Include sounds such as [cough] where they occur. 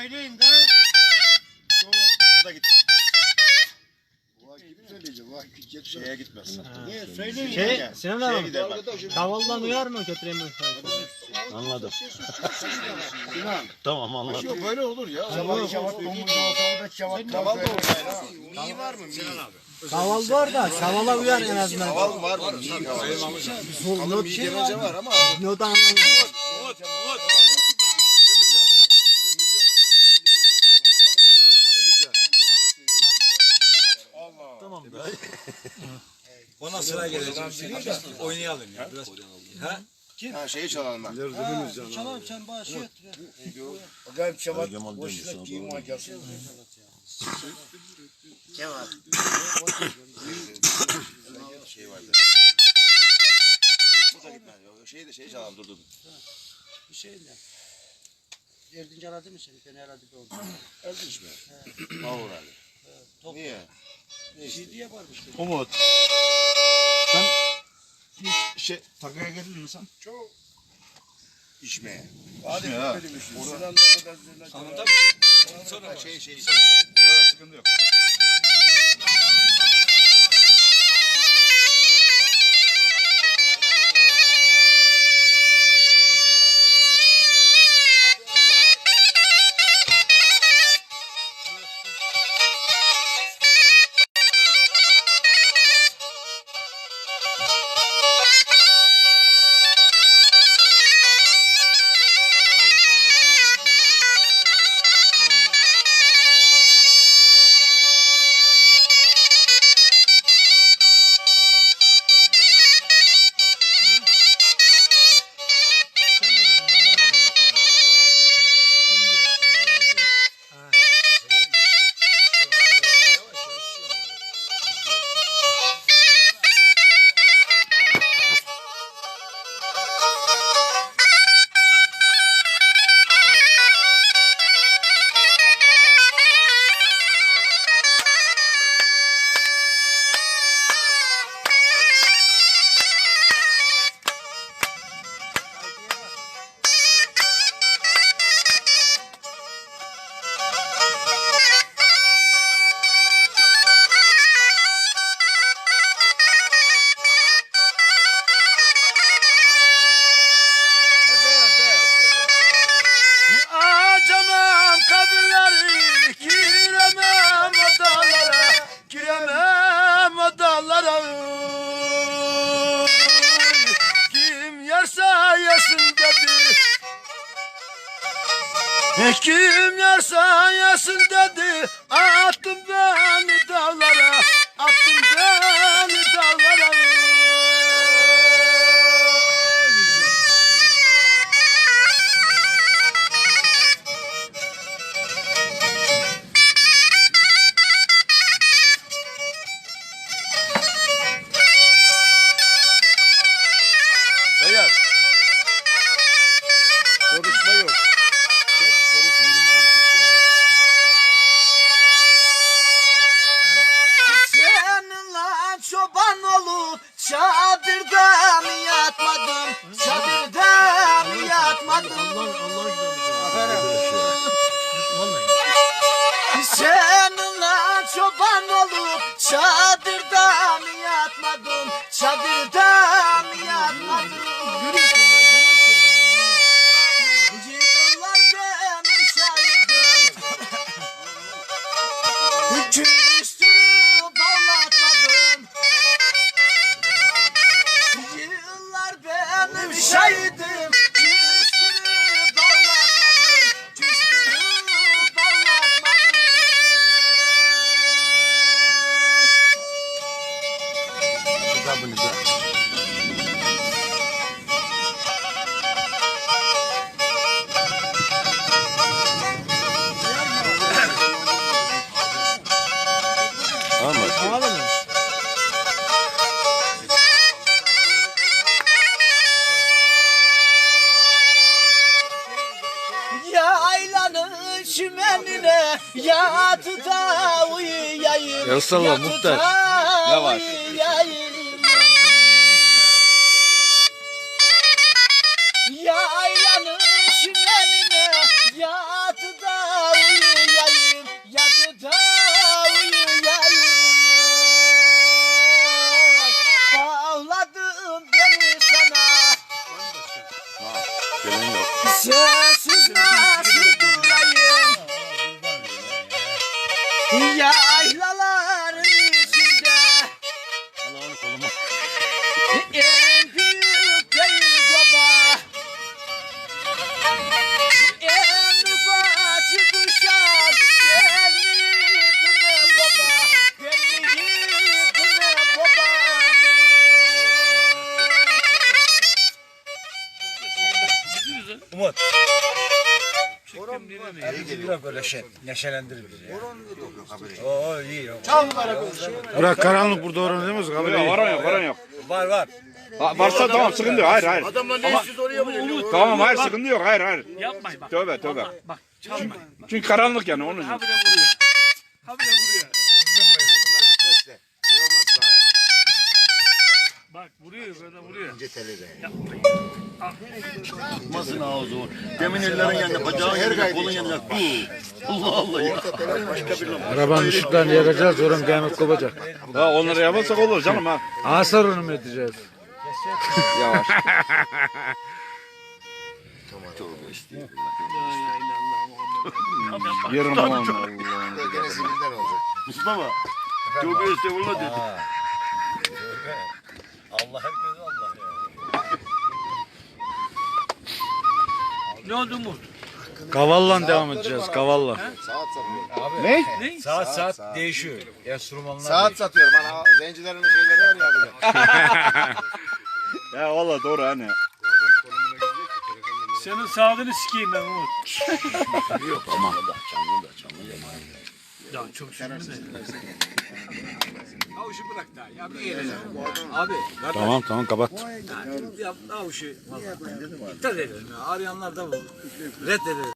söyleyin de. Şu, bu da gitti. Vay gitme diyeceğim. Vay gidecek. Şeye gitmez. Niye Şey, de. Sinan Şeye abi. gider bak. Kavaldan uyar mı götüreyim mi? Anladım. Sinan. Tamam anladım. Yok böyle olur ya. Sabah şavat domuzda orada şavat. Kaval da oradaydı ha. Mi var mı? Mi. Kaval var da kavala uyar en azından. Kaval var mı? Kaval. Kalın mi demece var ama. Ne o da anlamadım. Tamam [laughs] Ona sıra gelecek. Oynayalım ya. Biraz. Ha? Ha şeyi çalalım bak. Çalalım sen bana şey et. Acayip şavat. Kemal Boş dönmüş ver sana giyim doğru. acası. Kemal. Şey vardı. Bu da gitmez. Şeyi de şeyi çalalım dur dur. Hüseyin de. Erdinç aradı mı seni? Beni aradı bir oldu. Erdinç mi? Mağur Ali. Top. Niye? Şey diye varmış. Umut. Sen hiç şey takıya geldin mi sen? Çok. İçmeye. Hadi ha. kadar zırna Anladın çalar. mı? Şey şey. Yok sıkıntı yok. Kim yerse yesin dedi. Attım beni dağlara, olup çadırda mı yatmadım? Çadırda mı yatmadım? Seninle çoban olup çadırda mı yatmadım? Çadırda mı yatmadım? Ahmet. Anladın mı? Yaylanın çimenine Yatı da uyuyayım salla Yatı muhtar. Yavaş. ইয়া লালা Bırak karanlık burada oranı değil mi? Yok varan yok varan yok. Var var. varsa tamam sıkıntı yok. Hayır hayır. Adamlar ne işsiz oraya mı geliyor? Tamam hayır sıkıntı yok. Hayır hayır. Yapmayın bak. Tövbe tövbe. Bak çalmayın. Çünkü karanlık yani onun için. Habire vuruyor. Habire vuruyor. Bak vuruyor böyle vuruyor. İnce teli de. Tutmasın ağzı o. Demin ellerin yanında, bacağın yanında, kolun yanında. Allah Allah ya. Arabanın ışıklarını yakacağız. Oran kıyamet kopacak. Ha onları yaparsak olur canım ha. Asar onu mu edeceğiz? Yavaş. Yerim aman. Gene sivilden olacak. Mustafa. Tövbe estağfurullah dedi. Ne oldu Umut? Kavalla devam edeceğiz. Kavalla. Saat satıyor. Ne? Saat saat değişiyor. Enstrümanlar Saat satıyorum. Hani zencilerin şeyleri var ya böyle. [laughs] Ya valla doğru hani. Senin sağlığını sikeyim ben Umut. Tamam. Canlı da canlı da. Ya çok şükür de. Avuşu bırak da ya bir yere. Abi Tamam tamam kapat. yap avuşu. Dikkat edelim ya. Arayanlar da bu. Reddedelim.